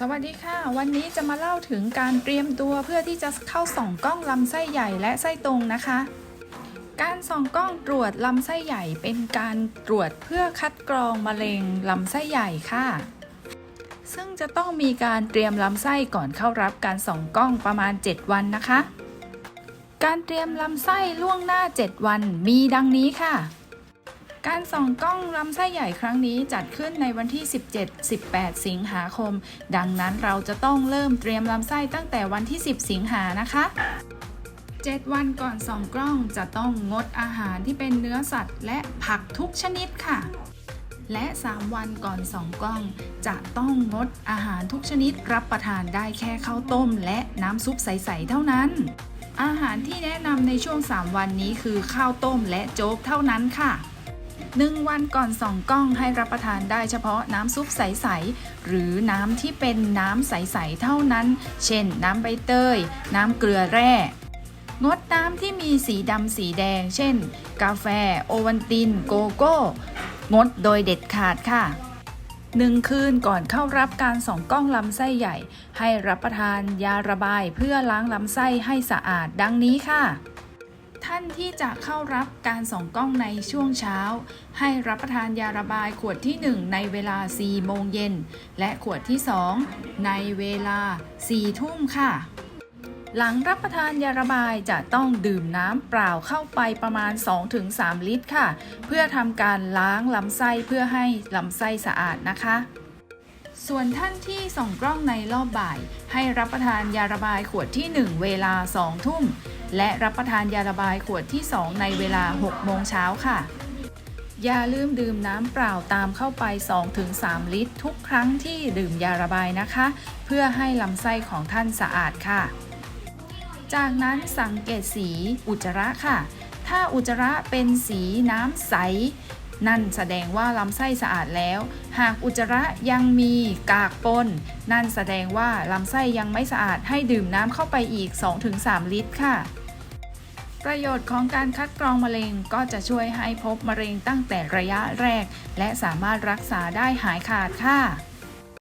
สวัสดีค่ะ วันนี้จะมาเล่าถึงการเตรียมตัวเพื่อที่จะเข้าส่องกล้องลำไส้ใหญ่และไส้ตรงนะคะ การส่องกล้องตรวจลำไส้ใหญ่เป็นการตรวจเพื่อคัดกรองมะเร็งลำไส้ใหญ่ค่ะ ซึ่งจะต้องมีการเตรียมลำไส้ก่อนเข้ารับการส่องกล้องประมาณ 7 วันนะคะ การเตรียมลำไส้ล่วงหน้า 7 วันมีดังนี้ค่ะ การส่องกล้องลำไส้ใหญ่ครั้งนี้จัดขึ้นในวันที่ 17-18 สิงหาคม ดังนั้นเราจะต้องเริ่มเตรียมลำไส้ตั้งแต่วันที่ 10 สิงหานะคะ 7 วันก่อนส่องกล้องจะต้องงดอาหารที่เป็นเนื้อสัตว์ และผักทุกชนิดค่ะ และ 3 วันก่อนส่องกล้อง จะต้องงดอาหารทุกชนิดรับประทานได้แค่ข้าวต้ม และน้ำซุปใสๆเท่านั้นอาหารที่แนะนำในช่วง 3 วันนี้คือข้าวต้มและโจ๊กเท่านั้นค่ะ หนึ่งวันก่อนส่องกล้องให้รับประทานได้เฉพาะน้ำซุปใส ๆ หรือน้ำที่เป็นน้ำใส ๆ เท่านั้น เช่น น้ำใบเตย น้ำเกลือแร่งดน้ำที่มีสีดำสีแดง เช่น กาแฟ โอวันติน โกโก้ งดโดยเด็ดขาดค่ะหนึ่งคืนก่อนเข้ารับการส่องกล้องลำไส้ใหญ่ ให้รับประทานยาระบายเพื่อล้างลำไส้ให้สะอาดดังนี้ค่ะ ท่านที่จะเข้ารับการส่องกล้องในช่วงเช้า ให้รับประทานยาระบายขวดที่ 1 ในเวลา 4 โมงเย็น และขวดที่ 2 ในเวลา 4 ทุ่มค่ะ หลังรับประทานยาระบายจะต้องดื่มน้ำเปล่าเข้าไปประมาณ 2-3 ลิตรค่ะ เพื่อทำการล้างลำไส้เพื่อให้ลำไส้สะอาดนะคะส่วนท่านที่ส่องกล้องในรอบบ่าย ให้รับประทานยาระบายขวดที่ 1 เวลา 2 ทุ่ม และรับประทานยาระบายขวดที่ 2 ในเวลา 6 โมงเช้าค่ะ อย่าลืมดื่มน้ำเปล่าตามเข้าไป 2-3 ลิตร ทุกครั้งที่ดื่มยาระบายนะคะ เพื่อให้ลำไส้ของท่านสะอาดค่ะ จากนั้นสังเกตสีอุจจาระค่ะ ถ้าอุจจาระเป็นสีน้ำใส นั่นแสดงว่าลำไส้สะอาดแล้ว หากอุจจาระยังมีกากปน นั่นแสดงว่าลำไส้ยังไม่สะอาดให้ดื่มน้ำเข้าไปอีก 2-3 ลิตรค่ะ ประโยชน์ของการคัดกรองมะเร็งก็จะช่วยให้พบมะเร็งตั้งแต่ระยะแรก และสามารถรักษาได้หายขาดค่ะ